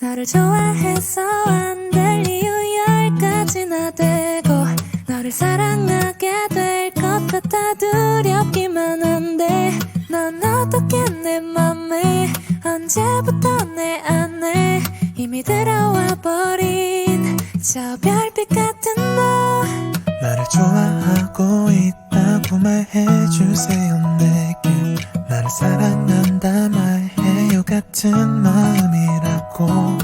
너를 좋아해서 안 될 이유 열 가지나 되고 너를 사랑하게 될 것 같아 두렵기만 한데 넌 어떻게 내 맘에 언제부터 내 안에 이미 들어와 버린 저 별빛 같은 너? 나를 좋아하고 있다고 말해주세요 내게. 나를 사랑한다 말해요 같은 마 음이라고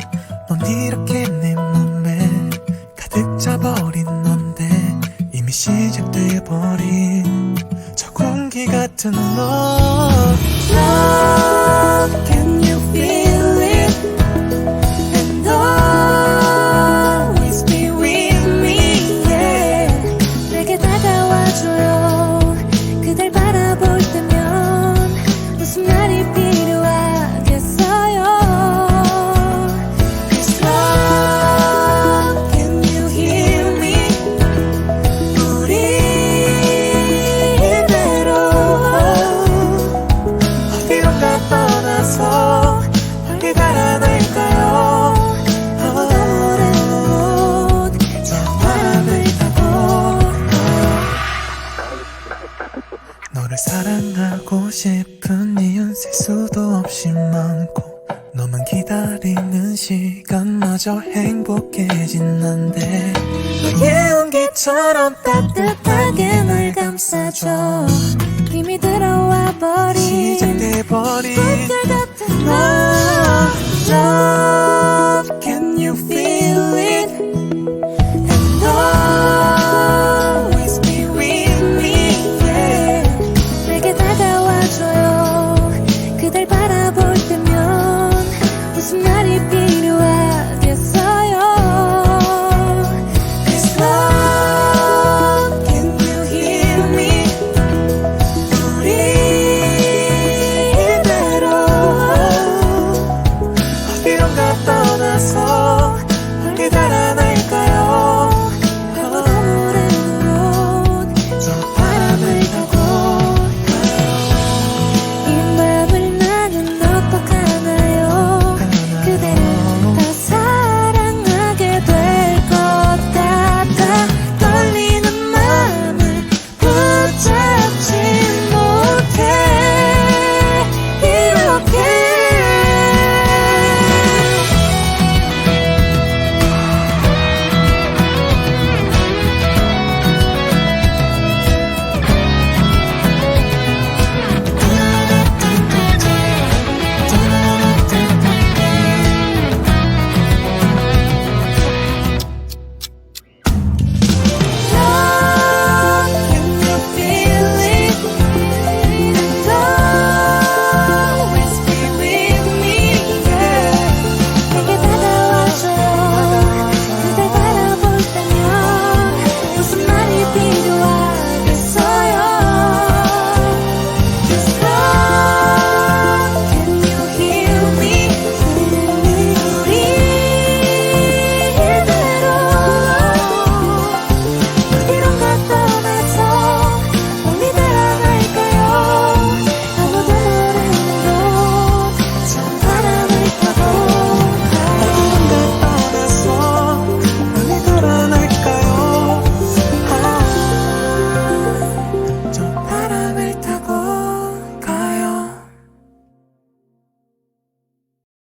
넌 이렇게 내 맘에 가득 차버린 넌데 이미 시작돼버린 저 공기 같은 너 너를 사랑하고 싶은 이유는 셀 수도 없이 많고 너만 기다리는 시간마저 행복해진 난데 너의 온기처럼 따뜻하게 널 감싸줘. 이미 들어와 버린 시작돼버린 toda, the sola.